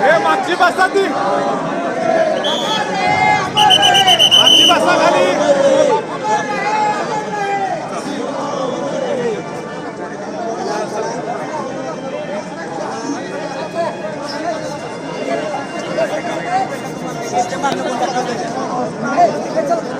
हे मागची बसा ती मागची बसा खाली एक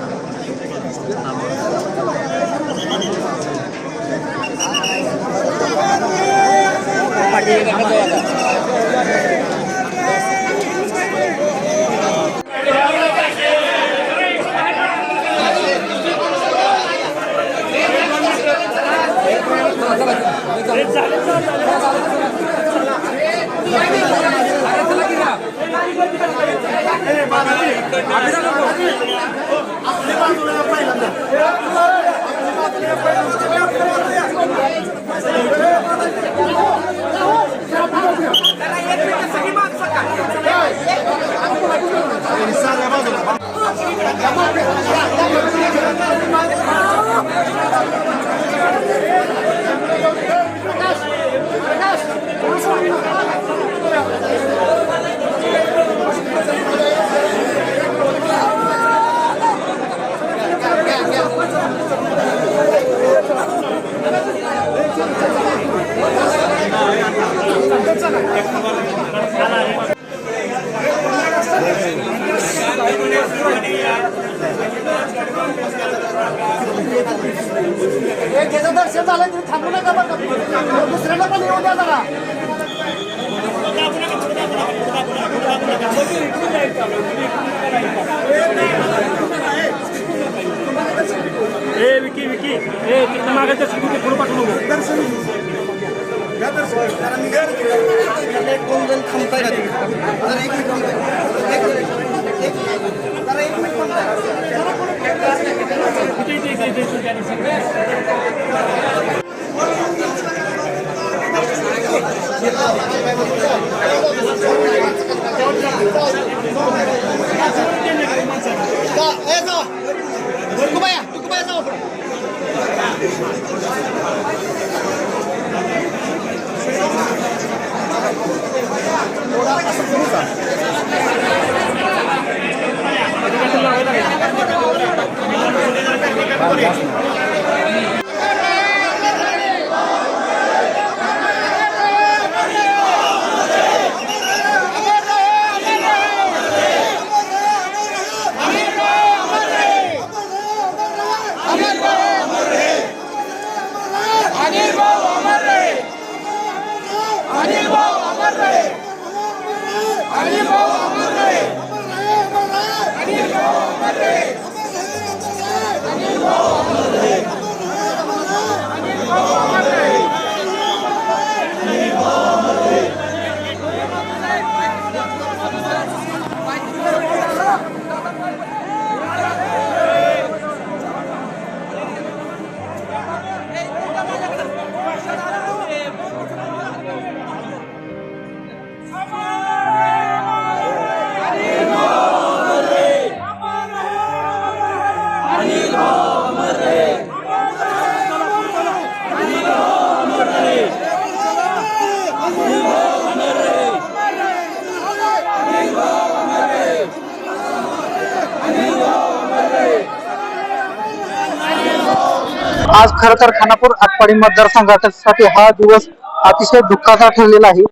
Sara, vado là. याचं दर्शन झालं तरी थांबू नका बरं का. दुसऱ्याला पण येऊ द्या जरा ए विकी विकी ए तिथं मागायचं पुढे पुढे पाठवू नको इथे, इथे, इथे, इथे, इथे, इथे. अनिल भाऊ अमर आज खर तर खानापूर आटपाडी मतदारसंघासाठी हा दिवस अतिशय दुःखाचा ठरलेला आहे.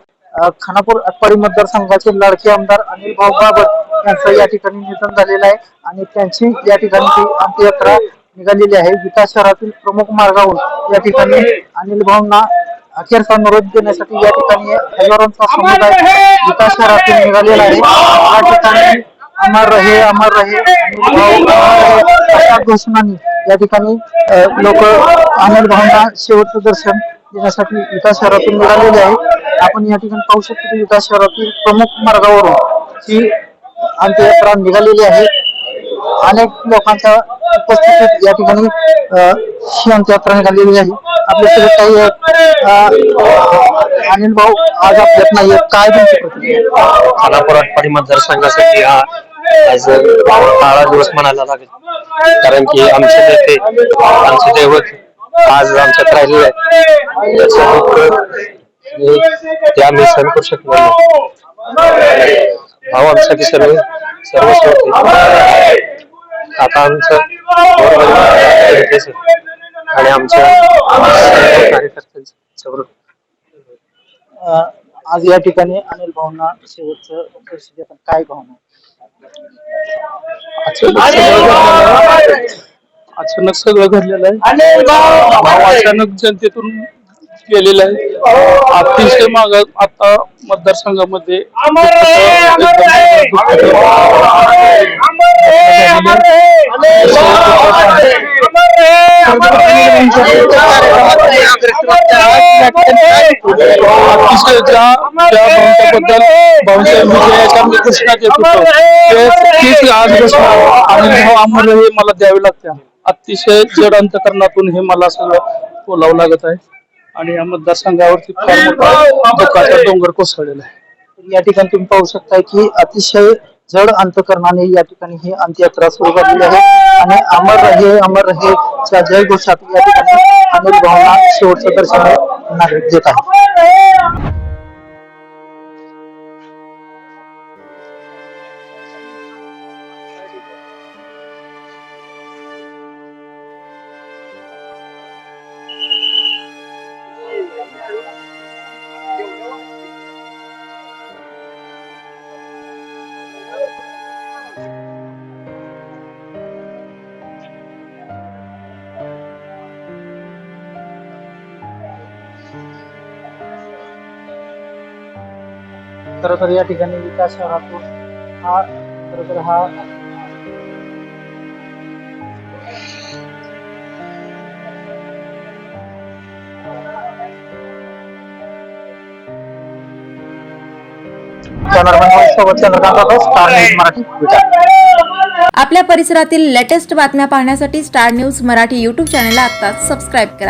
खानापूर आटपाडी मतदारसंघाचे लडके आमदार अनिल भाऊ बाबत यांचं या ठिकाणी निधन झालेलं आहे आणि त्यांची या ठिकाणी ती अंत्ययात्रा निघालेली आहे. विकास शहरातील प्रमुख मार्गावरून या ठिकाणी अनिल भाऊंना अखेरचा अनुरोध देण्यासाठी या ठिकाणी हजारोंचा समुदाय विकास शहरातील निघालेला आहे. या ठिकाणी अमर रहे अमर रहे अनिल भाऊ अशा घोषणांनी या ठिकाणी लोक आनंद भावना शेवटचं दर्शन देण्यासाठी विकास शहरातून निघालेले आहे आपण या ठिकाणी पाहू शकतो की विकास शहरातील प्रमुख मार्गावरून ही अंत्ययात्रा निघालेली आहे. अनेक लोकांच्या उपस्थितीत या ठिकाणी ही अंत्ययात्रा निघालेली आहे. आपल्याकडे काही अनिल भाऊ आज आपल्यात नाही काय तुमची प्रतिक्रिया? खानापूर जर मतदारसंघासाठी हा आज काळा दिवस म्हणायला लागेल. कारण की आमचे नेते आमचे दैवत आज आमच्यात राहिलेले आहेत. त्याचं दुःख ते आम्ही सहन करू शकलो नाही. भाऊ आमच्यासाठी सर्व सर्व होते आता आमचं आणि आमच्या कार्यकर्त्यांचं सर्व आज या ठिकाणी अनिल भाऊंना शेवटचं काय भावना? अचानक सगळं घडलेलं आहे. भाव अचानक जनतेतून गेलेला आहे. अतिशय माग आता मतदारसंघामध्ये बद्दल विजयाच्या होतो तीच आज आणि हे मला द्यावे लागते अतिशय जड अंतकरणातून हे मला सगळं बोलावं लागत आहे. आणि या मतदारसंघावरती फार मोठा डोंगर कोसळलेला आहे. या ठिकाणी तुम्ही पाहू शकता की अतिशय जड अंतकरणाने या ठिकाणी ही अंत्ययात्रा सुरू झालेली आहे. आणि अमर रहे अमर रहे च्या जय घोषात या ठिकाणी अनेक भावना शेवटचं दर्शन नागरिक देत आहे खर तर या ठिकाणी विकास शहरातून हा खर तर हा आपल्या परिसरातील लेटेस्ट बातम्या पाहण्यासाठी स्टार न्यूज मराठी युट्यूब चॅनलला आता सबस्क्राईब करा.